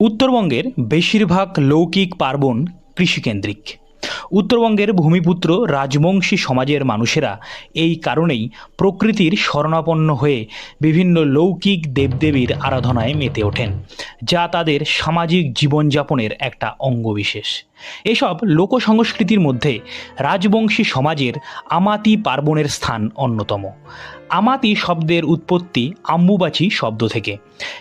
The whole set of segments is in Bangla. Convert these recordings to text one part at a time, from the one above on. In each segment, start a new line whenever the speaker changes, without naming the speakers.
উত্তরবঙ্গের বেশিরভাগ লৌকিক পার্বণ কৃষিকেন্দ্রিক। উত্তরবঙ্গের ভূমিপুত্র রাজবংশী সমাজের মানুষেরা এই কারণেই প্রকৃতির শরণাপন্ন হয়ে বিভিন্ন লৌকিক দেবদেবীর আরাধনায় মেতে ওঠেন, যা তাদের সামাজিক জীবনযাপনের একটা অঙ্গবিশেষ এসব লোকসংস্কৃতির মধ্যে রাজবংশী সমাজের আমাতি পার্বণের স্থান অন্যতম। আমাতি শব্দের উৎপত্তি আম্বুবাচি শব্দ থেকে।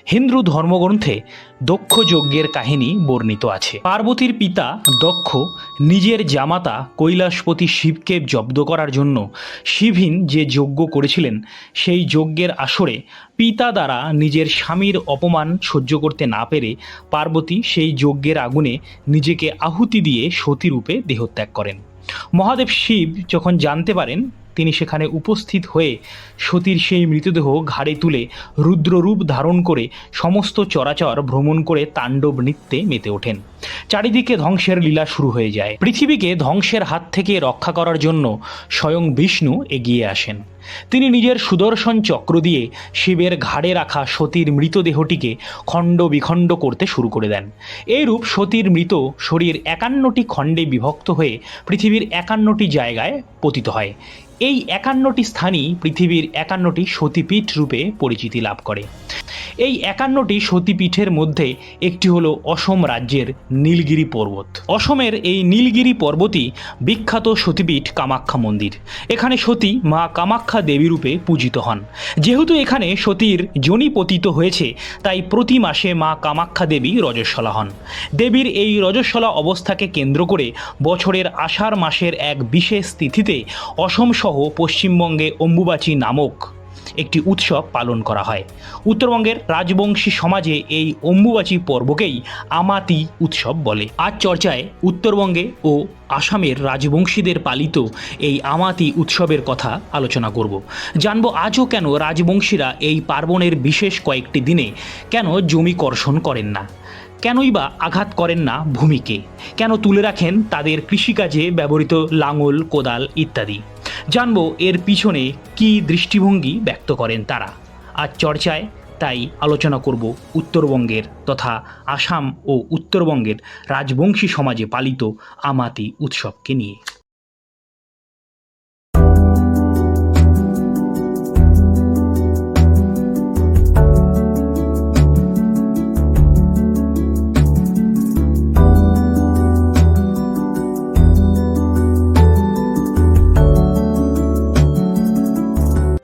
হিন্দু ধর্মগ্রন্থে দক্ষ যজ্ঞের কাহিনী বর্ণিত আছে। পার্বতীর পিতা দক্ষ নিজের জামাতা কৈলাসপতি শিবকে জব্দ করার জন্য শিবহীন যে যজ্ঞ করেছিলেন, সেই যজ্ঞের আসরে পিতা দ্বারা নিজের স্বামীর অপমান সহ্য করতে না পেরে পার্বতী সেই যজ্ঞের আগুনে নিজেকে আহুতি দিয়ে সতীরূপে দেহত্যাগ করেন। মহাদেব শিব যখন জানতে পারেন তিনি সেখানে উপস্থিত হয়ে সতীর সেই মৃতদেহ ঘাড়ে তুলে রুদ্ররূপ ধারণ করে সমস্ত চরাচর ভ্রমণ করে তাণ্ডব নৃত্যে মেতে ওঠেন। চারিদিকে ধ্বংসের লীলা শুরু হয়ে যায়। পৃথিবীকে ধ্বংসের হাত থেকে রক্ষা করার জন্য স্বয়ং বিষ্ণু এগিয়ে আসেন। তিনি নিজের সুদর্শন চক্র দিয়ে শিবের ঘাড়ে রাখা সতীর মৃতদেহটিকে খণ্ড বিখণ্ড করতে শুরু করে দেন। এইরূপ সতীর মৃত শরীর একান্নটি খণ্ডে বিভক্ত হয়ে পৃথিবীর একান্নটি জায়গায় পতিত হয়। এই একান্নটি স্থানই পৃথিবীর একান্নটি সতীপীঠ রূপে পরিচিতি লাভ করে। এই একান্নটি সতীপীঠের মধ্যে একটি হলো অসম রাজ্যের নীলগিরি পর্বত। অসমের এই নীলগিরি পর্বতই বিখ্যাত সতীপীঠ কামাখ্যা মন্দির। এখানে সতী মা কামাখ্যা দেবী রূপে পূজিত হন। যেহেতু এখানে সতীর জনি পতিত হয়েছে, তাই প্রতি মাসে মা কামাখ্যা দেবী রজস্বলা হন। দেবীর এই রজস্বলা অবস্থাকে কেন্দ্র করে বছরের আষাঢ় মাসের এক বিশেষ তিথিতে অসম সহ পশ্চিমবঙ্গে অম্বুবাচী নামক একটি উৎসব পালন করা হয়। উত্তরবঙ্গের রাজবংশী সমাজে এই অম্বুবাচী পর্বকেই আমাতি উৎসব বলে। আজ চর্চায় উত্তরবঙ্গে ও আসামের রাজবংশীদের পালিত এই আমাতি উৎসবের কথা আলোচনা করব। জানব আজও কেন রাজবংশীরা এই পার্বণের বিশেষ কয়েকটি দিনে কেন জমি কর্ষণ করেন না? কেনই বা আঘাত করেন না ভূমিকে? কেন তুলে রাখেন তাদের কৃষিকাজে ব্যবহৃত লাঙল, কোদাল ইত্যাদি? জানব এর পিছনে কি দৃষ্টিভঙ্গি ব্যক্ত করেন তারা। আর চর্চায় তাই আলোচনা করব উত্তরবঙ্গের তথা আসাম ও উত্তরবঙ্গের রাজবংশী সমাজে পালিত আমাতি উৎসবকে নিয়ে।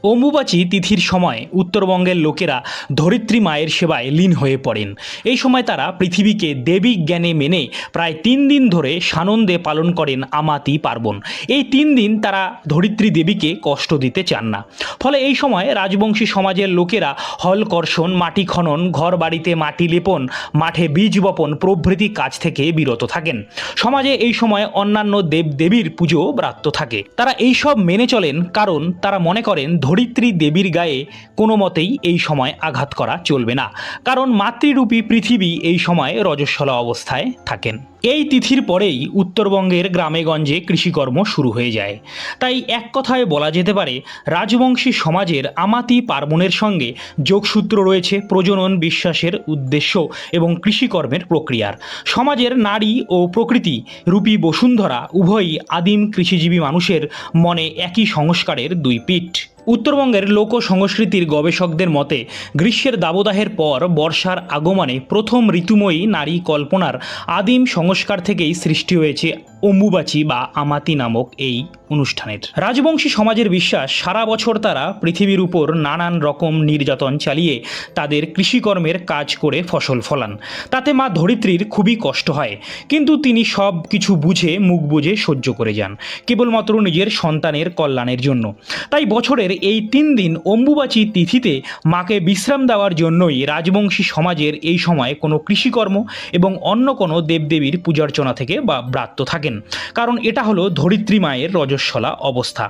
অম্বুবাচী তিথির সময় উত্তরবঙ্গের লোকেরা ধরিত্রী মায়ের সেবায় লীন হয়ে পড়েন। এই সময় তারা পৃথিবীকে দেবী জ্ঞানে মেনে প্রায় তিন দিন ধরে সানন্দে পালন করেন আমাতি পার্বণ। এই তিন দিন তারা ধরিত্রী দেবীকে কষ্ট দিতে চান না। ফলে এই সময় রাজবংশী সমাজের লোকেরা হল কর্ষণ, মাটি খনন ঘর বাড়িতে মাটি লেপন, মাঠে বীজ বপন প্রভৃতি কাজ থেকে বিরত থাকেন। সমাজে এই সময় অন্যান্য দেব দেবীর পুজো ব্রাত্য থাকে। তারা এই সব মেনে চলেন কারণ তারা মনে করেন ধরিত্রী দেবীর গায়ে কোনো মতেই এই সময় আঘাত করা চলবে না। কারণ মাতৃরূপী পৃথিবী এই সময় রজস্বলা অবস্থায় থাকেন। এই তিথির পরেই উত্তরবঙ্গের গ্রামেগঞ্জে কৃষিকর্ম শুরু হয়ে যায়। তাই এক কথায় বলা যেতে পারে, রাজবংশী সমাজের আমাতি পার্বণের সঙ্গে যোগসূত্র রয়েছে প্রজনন বিশ্বাসের উদ্দেশ্য এবং কৃষিকর্মের প্রক্রিয়ার। সমাজের নারী ও প্রকৃতি রূপী বসুন্ধরা উভয়ই আদিম কৃষিজীবী মানুষের মনে একই সংস্কারের দুই পিঠ। উত্তরবঙ্গের লোক সংস্কৃতির গবেষকদের মতে, গ্রীষ্মের দাবদাহের পর বর্ষার আগমনে প্রথম ঋতুময়ী নারী কল্পনার আদিম সংস্কার থেকেই সৃষ্টি হয়েছে অম্বুবাচী বা আমাতি নামক এই অনুষ্ঠানের। রাজবংশী সমাজের বিশ্বাস, সারা বছর তারা পৃথিবীর উপর নানান রকম নির্যাতন চালিয়ে তাদের কৃষিকর্মের কাজ করে ফসল ফলান। তাতে মা ধরিত্রীর খুবই কষ্ট হয়। কিন্তু তিনি সব কিছু বুঝে, মুখ বুঝে সহ্য করে যান, কেবলমাত্র নিজের সন্তানের কল্যাণের জন্য। তাই বছরের এই তিন দিন অম্বুবাচী তিথিতে মাকে বিশ্রাম দেওয়ার জন্যই রাজবংশী সমাজের এই সময় কোনো কৃষিকর্ম এবং অন্য কোনো দেবদেবীর পূজার্চনা থেকে বা ব্রাত্য থাকেন। কারণ এটা হলো ধরিত্রী মায়ের রজস্বলা অবস্থা।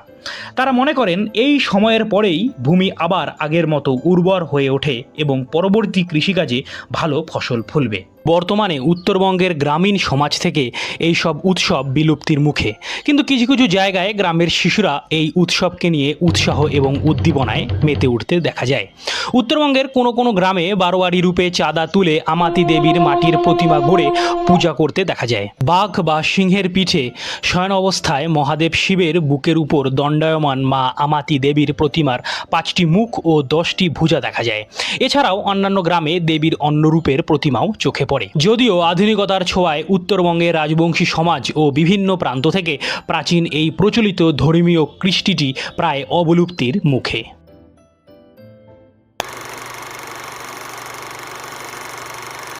তারা মনে করেন এই সময়ের পরেই ভূমি আবার আগের মতো উর্বর হয়ে ওঠে এবং পরবর্তী কৃষিকাজে ভালো ফসল ফলবে। বর্তমানে উত্তরবঙ্গের গ্রামীণ সমাজ থেকে এই সব উৎসব বিলুপ্তির মুখে। কিন্তু কিছু কিছু জায়গায় গ্রামের শিশুরা এই উৎসবকে নিয়ে উৎসাহ এবং উদ্দীপনায় মেতে উঠতে দেখা যায়। উত্তরবঙ্গের কোনো কোনো গ্রামে বারোয়ারি রূপে চাঁদা তুলে আমাতি দেবীর মাটির প্রতিমা গড়ে পূজা করতে দেখা যায়। বাঘ বা সিংহের পিঠে শয়ন অবস্থায় মহাদেব শিবের বুকের উপর দণ্ডায়মান মা আমাতি দেবীর প্রতিমার পাঁচটি মুখ ও দশটি ভুজা দেখা যায়। এছাড়াও অন্যান্য গ্রামে দেবীর অন্য রূপের প্রতিমাও চোখে পড়ে। যদিও আধুনিকতার ছোঁয়ায় উত্তরবঙ্গের রাজবংশী সমাজ ও বিভিন্ন প্রান্ত থেকে প্রাচীন এই প্রচলিত ধর্মীয় কৃষ্টিটি প্রায় অবলুপ্তির মুখে।